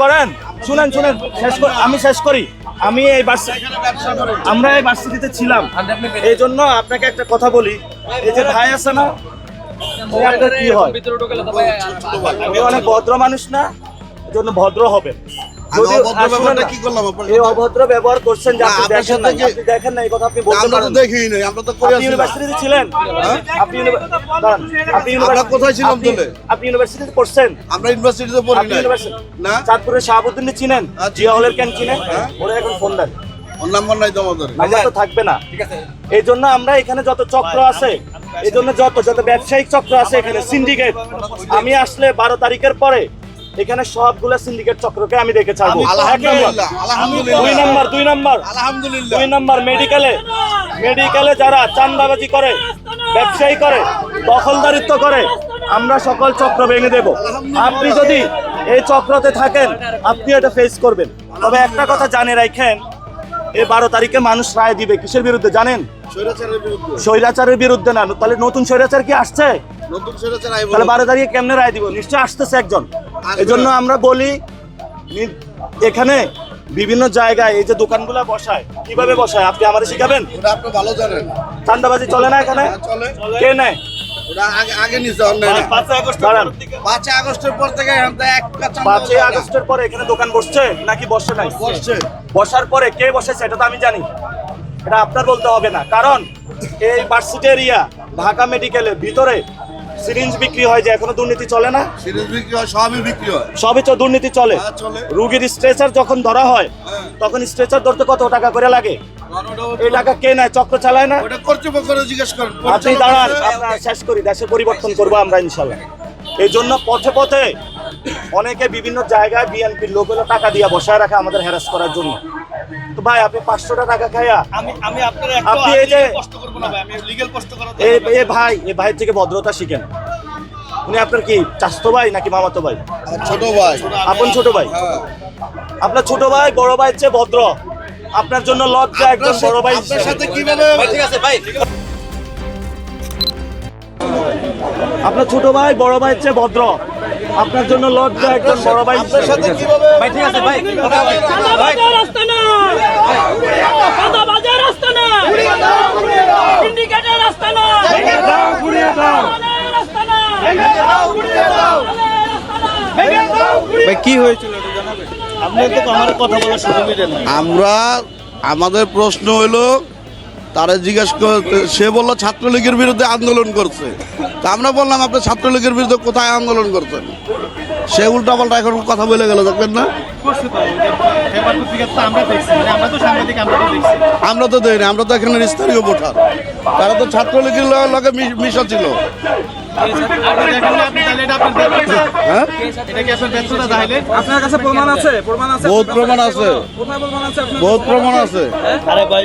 করেন? শুনেন শুনেন, শেষ আমি শেষ করি। আমি এই আমরা এই বার্ষিকীতে ছিলাম। এই জন্য আপনাকে একটা কথা বলি। এই যে ভাই আছে না আপনার কি হয়? অনেক ভদ্র মানুষ না জন্য ভদ্র হবেন। অভদ্র এই ব্যবহার করছেন যে না, আপনি আপনার দেখেন সাথে আপনি দেখেন না কথা আপনি বলতে পারেন দেখিই নাই আমরা তো আপনি ইউনিভার্সিটিতে ছিলেন? আপনি আপনি কোথায় ছিলাম তাহলে? আপনি ইউনিভার্সিটিতে পড়ছেন? আমরা ইউনিভার্সিটিতে পড়ি আপনি নাই। ইউনিভার্সিটি না? চাঁদপুরের শাহাবুদ্দিন চিনেন। জিয়া হলের কেন চিনেন? হ্যাঁ। ওরা এখন ফোন দেন। নাম্বার নাই তো আমাদের। আমরা তো থাকবে না। এই জন্য আমরা এখানে যত চক্র আছে এই জন্য যত যত ব্যবসায়িক চক্র আছে এখানে সিন্ডিকেট আমি আসলে বারো তারিখের পরে এখানে সবগুলো সিন্ডিকেট চক্রকে আমি দেখে ছাড়বো দুই নাম্বার দুই নাম্বার। দুই নাম্বার মেডিকেলে মেডিকেলে যারা চান্দাবাজি করে ব্যবসায়ী করে দখলদারিত্ব করে আমরা সকল চক্র ভেঙে দেব। আপনি যদি এই চক্রতে থাকেন আপনি এটা ফেস করবেন। তবে একটা কথা জানে রাখেন এই বারো তারিখে মানুষ রায় দিবে কিসের বিরুদ্ধে জানেন? স্বৈরাচারের বিরুদ্ধে। না। তাহলে নতুন স্বৈরাচার কি আসছে? তাহলে বারো তারিখে কেমনে রায় দিব? নিশ্চয় আসতেছে একজন। এই জন্য আমরা বলি এখানে বিভিন্ন জায়গায় এই যে দোকানগুলো বসায় কীভাবে বসায়? আপনি আমাদের শিখাবেন? ওটা আপনি ভালো জানেন। চান্দাবাজি চলে না এখানে? হ্যাঁ, চলে। কে নেয়? ওটা আগে অন্যায় পাঁচই আগস্টের পর থেকে পাঁচই আগস্টের পরে এখানে দোকান বসছে নাকি বসে নাই? বসছে। বসার পরে কে বসেছে এটা তো আমি জানি। এটা আপনার বলতে হবে না। কারণ এই ভার্সিটি এরিয়া ঢাকা মেডিকেলের ভিতরে সিরিঞ্জ বিক্রি হয় যে এখনও দুর্নীতি চলে না? সিরিজ বিক্রি হয় সবই বিক্রি হয়। সবই তো দুর্নীতি চলে। হ্যাঁ, রুগীর স্ট্রেচার যখন ধরা হয় হ্যাঁ। তখন স্ট্রেচার ধরতে কত টাকা করে লাগে? এই টাকা কে নেয়? চক্র চালায় না? জিজ্ঞেস করেন। আপনি দাঁড়ান। আপনার শেষ করি দেশে পরিবর্তন করব আমরা ইনশাল্লাহ। এই জন্য পথে পথে অনেকে বিভিন্ন জায়গায় বিএনপির লোকেরা টাকা দিয়ে বসায় রাখে আমাদের হ্যারাস করার জন্য। তো ভাই আপনি পাঁচশোটা টাকা খাইয়া আমি আমি আপনার আপনি এই যে কষ্ট করব না ভাই আমি লিগ্যাল এই এই ভাই এই ভাই থেকে ভদ্রতা শিখেন। উনি আপনার কি চাস্তো ভাই নাকি মামাতো ভাই? ছোট ভাই। আপন ছোট ভাই? হ্যাঁ। আপনার ছোট ভাই বড় ভাই চেয়ে ভদ্র। আপনার জন্য লজ্জা একজন বড় ভাই। আপনার সাথে কীভাবে ঠিক আছে ভাই আপনার ছোট ভাই বড় ভাই চেয়ে ভদ্র। আপনার জন্য লজ্জা একজন বড় ভাই। আপনার সাথে কীভাবে ভাই ঠিক আছে ভাই কি হয়েছিল একটু তো আমার কথা আমরা আমাদের প্রশ্ন হইল তারা জিজ্ঞেস করতে সে বলল ছাত্রলীগের বিরুদ্ধে আন্দোলন করছে। তা আমরা বললাম আপনি ছাত্রলীগের বিরুদ্ধে কোথায় আন্দোলন করছেন? সে উল্টা পাল্টা এখন কথা বলে গেল দেখবেন না? আমরা দেখছি মানে আমরা তো সাংবাদিক আমরা তো আমরা তো দেয়নি আমরা তো এখানে স্থানীয় ভোটার। তারা তো ছাত্রলীগের লগে মিশা ছিল। দেখেন ব্যর্থতা হ্যাঁ প্রমাণ আছে? প্রমাণ বহুত প্রমাণ আছে। কোথায় প্রমাণ আছে আপনার বহুত প্রমাণ আছে। আরে ভাই